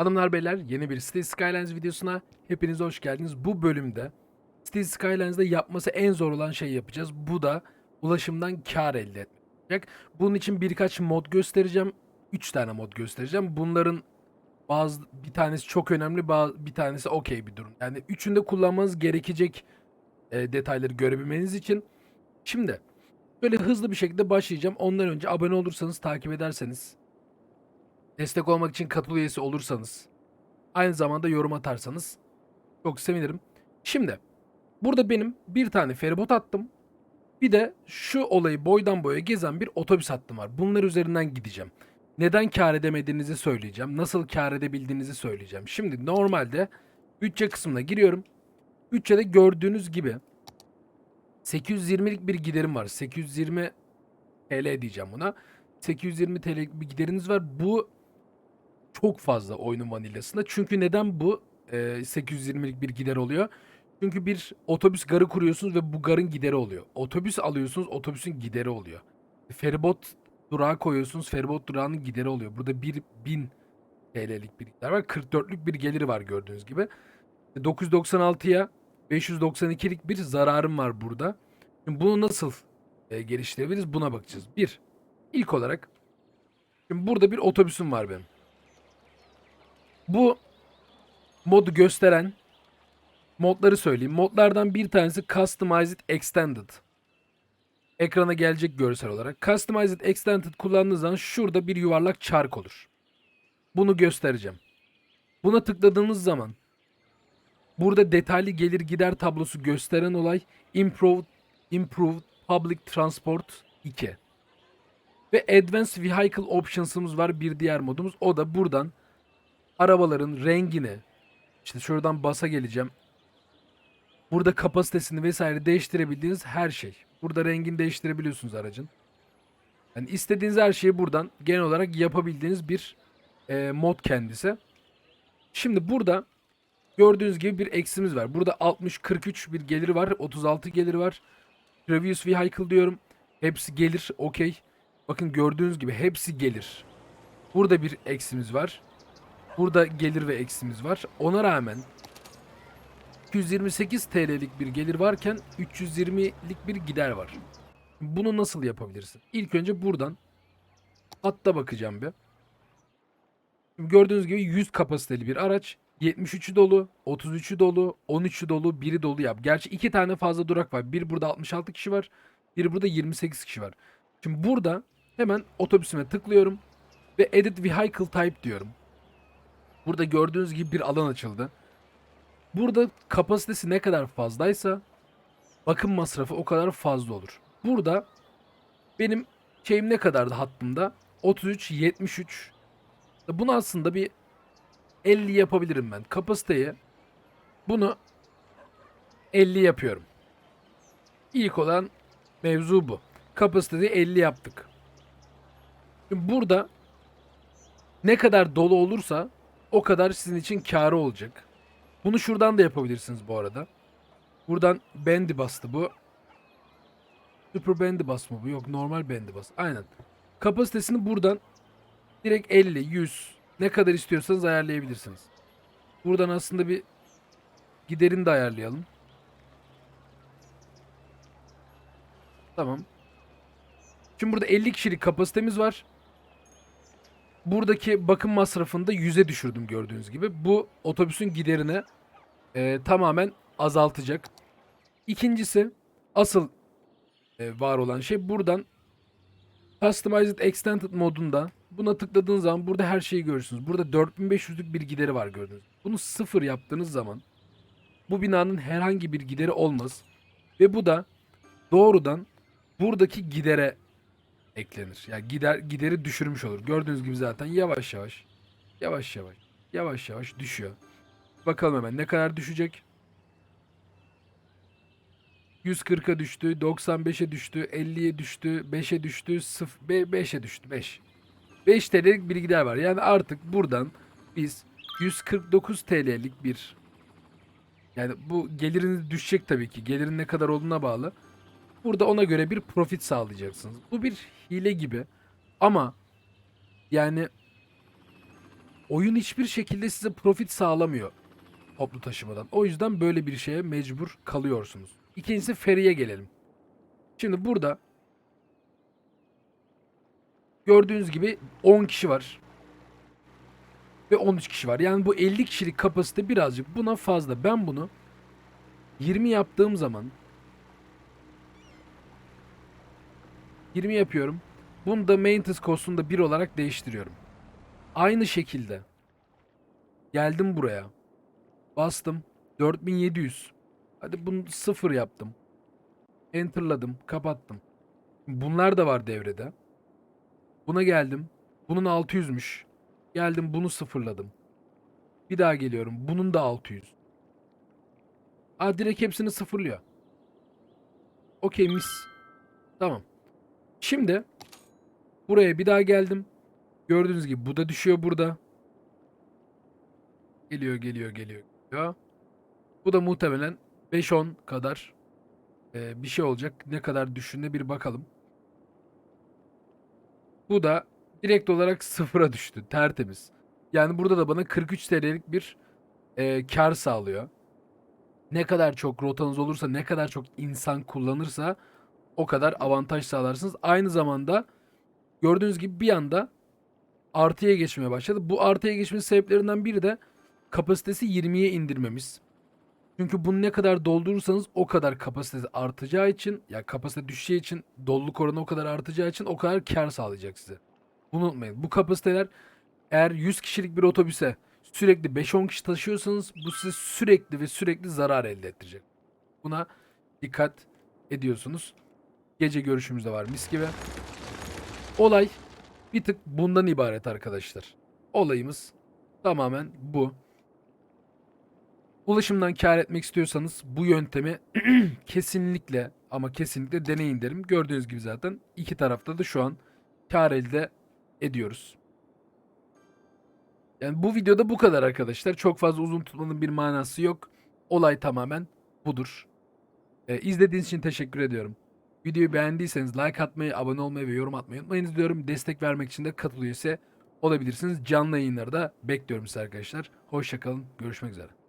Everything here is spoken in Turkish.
Hanımlar beyler yeni bir City Skylines videosuna hepiniz hoş geldiniz. Bu bölümde City Skylines'da yapması en zor olan şeyi yapacağız. Bu da ulaşımdan kar elde etmek. Bunun için birkaç mod göstereceğim. 3 tane mod göstereceğim. Bunların bazı bir tanesi çok önemli, bazı, bir tanesi okey bir durum. Yani üçünde kullanmanız gerekecek e, detayları görebilmeniz için. Şimdi böyle hızlı bir şekilde başlayacağım. Ondan önce abone olursanız, takip ederseniz Destek olmak için katıl üyesi olursanız, aynı zamanda yorum atarsanız çok sevinirim. Şimdi burada benim bir tane feribot attım. Bir de şu olayı boydan boya gezen bir otobüs hattım var. Bunlar üzerinden gideceğim. Neden kar edemediğinizi söyleyeceğim. Nasıl kar edebildiğinizi söyleyeceğim. Şimdi normalde bütçe kısmına giriyorum. Bütçede gördüğünüz gibi 820'lik bir giderim var. 820 TL diyeceğim buna. 820 TL'lik bir gideriniz var. Bu çok fazla oyunun vanilyasında. Çünkü neden bu e, 820'lik bir gider oluyor? Çünkü bir otobüs garı kuruyorsunuz ve bu garın gideri oluyor. Otobüs alıyorsunuz, otobüsün gideri oluyor. Feribot durağı koyuyorsunuz, feribot durağının gideri oluyor. Burada 1000 TL'lik bir gider var. 44'lük bir geliri var gördüğünüz gibi. 996'ya 592'lik bir zararım var burada. Şimdi bunu nasıl e, geliştirebiliriz buna bakacağız. Bir, ilk olarak şimdi burada bir otobüsüm var benim. Bu modu gösteren modları söyleyeyim. Modlardan bir tanesi Customized Extended. Ekrana gelecek görsel olarak. Customized Extended kullandığınız zaman şurada bir yuvarlak çark olur. Bunu göstereceğim. Buna tıkladığınız zaman burada detaylı gelir gider tablosu gösteren olay Improved, Improved Public Transport 2. Ve Advanced Vehicle Options'ımız var bir diğer modumuz. O da buradan arabaların rengini işte şuradan basa geleceğim. Burada kapasitesini vesaire değiştirebildiğiniz her şey. Burada rengini değiştirebiliyorsunuz aracın. Yani istediğiniz her şeyi buradan genel olarak yapabildiğiniz bir e, mod kendisi. Şimdi burada gördüğünüz gibi bir eksimiz var. Burada 60 43 bir geliri var. 36 geliri var. Previous vehicle diyorum. Hepsi gelir. Okey. Bakın gördüğünüz gibi hepsi gelir. Burada bir eksimiz var. Burada gelir ve eksimiz var. Ona rağmen 228 TL'lik bir gelir varken 320'lik bir gider var. Bunu nasıl yapabilirsin? İlk önce buradan hatta bakacağım bir. Gördüğünüz gibi 100 kapasiteli bir araç. 73'ü dolu, 33'ü dolu, 13'ü dolu, 1'i dolu yap. Gerçi iki tane fazla durak var. Bir burada 66 kişi var. Biri burada 28 kişi var. Şimdi burada hemen otobüsüme tıklıyorum ve Edit Vehicle Type diyorum. Burada gördüğünüz gibi bir alan açıldı. Burada kapasitesi ne kadar fazlaysa bakım masrafı o kadar fazla olur. Burada benim şeyim ne kadardı hattımda? 33, 73. Bunu aslında bir 50 yapabilirim ben. Kapasiteyi bunu 50 yapıyorum. İlk olan mevzu bu. Kapasiteyi 50 yaptık. Şimdi burada ne kadar dolu olursa o kadar sizin için karı olacak. Bunu şuradan da yapabilirsiniz bu arada. Buradan bendi bastı bu. Super bendi bas mı bu? Yok normal bendi bas. Aynen. Kapasitesini buradan direkt 50, 100 ne kadar istiyorsanız ayarlayabilirsiniz. Buradan aslında bir giderini de ayarlayalım. Tamam. Şimdi burada 50 kişilik kapasitemiz var. Buradaki bakım masrafını da 100'e düşürdüm gördüğünüz gibi. Bu otobüsün giderini e, tamamen azaltacak. İkincisi asıl e, var olan şey buradan Customized Extended modunda buna tıkladığınız zaman burada her şeyi görürsünüz. Burada 4500'lük bir gideri var gördüğünüz. gibi. Bunu sıfır yaptığınız zaman bu binanın herhangi bir gideri olmaz. Ve bu da doğrudan buradaki gidere eklenir. Yani gider gideri düşürmüş olur. Gördüğünüz gibi zaten yavaş yavaş yavaş yavaş yavaş yavaş düşüyor. Bakalım hemen ne kadar düşecek? 140'a düştü, 95'e düştü, 50'ye düştü, 5'e düştü, 0 5'e düştü, 5. 5 TL'lik bir gider var. Yani artık buradan biz 149 TL'lik bir yani bu geliriniz düşecek tabii ki. Gelirin ne kadar olduğuna bağlı. Burada ona göre bir profit sağlayacaksınız. Bu bir hile gibi ama yani oyun hiçbir şekilde size profit sağlamıyor toplu taşımadan. O yüzden böyle bir şeye mecbur kalıyorsunuz. İkincisi feriye gelelim. Şimdi burada gördüğünüz gibi 10 kişi var. Ve 13 kişi var. Yani bu 50 kişilik kapasite birazcık buna fazla. Ben bunu 20 yaptığım zaman 20 yapıyorum. Bunu da maintenance cost'unu da 1 olarak değiştiriyorum. Aynı şekilde geldim buraya. Bastım. 4700. Hadi bunu 0 yaptım. Enter'ladım. Kapattım. Bunlar da var devrede. Buna geldim. Bunun 600'müş. Geldim bunu sıfırladım. Bir daha geliyorum. Bunun da 600. Aa direkt hepsini sıfırlıyor. Okey mis. Tamam. Şimdi buraya bir daha geldim. Gördüğünüz gibi bu da düşüyor burada. Geliyor geliyor geliyor. geliyor. Bu da muhtemelen 5-10 kadar e, bir şey olacak. Ne kadar düşünde bir bakalım. Bu da direkt olarak sıfıra düştü. Tertemiz. Yani burada da bana 43 TL'lik bir e, kar sağlıyor. Ne kadar çok rotanız olursa, ne kadar çok insan kullanırsa o kadar avantaj sağlarsınız. Aynı zamanda gördüğünüz gibi bir anda artıya geçmeye başladı. Bu artıya geçmesi sebeplerinden biri de kapasitesi 20'ye indirmemiz. Çünkü bunu ne kadar doldurursanız o kadar kapasitesi artacağı için ya kapasite düşeceği için doluluk oranı o kadar artacağı için o kadar kar sağlayacak size. Bunu unutmayın. Bu kapasiteler eğer 100 kişilik bir otobüse sürekli 5-10 kişi taşıyorsanız bu size sürekli ve sürekli zarar elde ettirecek. Buna dikkat ediyorsunuz. Gece görüşümüz de var mis gibi. Olay bir tık bundan ibaret arkadaşlar. Olayımız tamamen bu. Ulaşımdan kar etmek istiyorsanız bu yöntemi kesinlikle ama kesinlikle deneyin derim. Gördüğünüz gibi zaten iki tarafta da şu an kar elde ediyoruz. Yani bu videoda bu kadar arkadaşlar. Çok fazla uzun tutmanın bir manası yok. Olay tamamen budur. Ee, izlediğiniz için teşekkür ediyorum. Videoyu beğendiyseniz like atmayı, abone olmayı ve yorum atmayı unutmayınız diyorum. Destek vermek için de katıl üyesi olabilirsiniz. Canlı yayınları da bekliyorum size arkadaşlar. Hoşçakalın. Görüşmek üzere.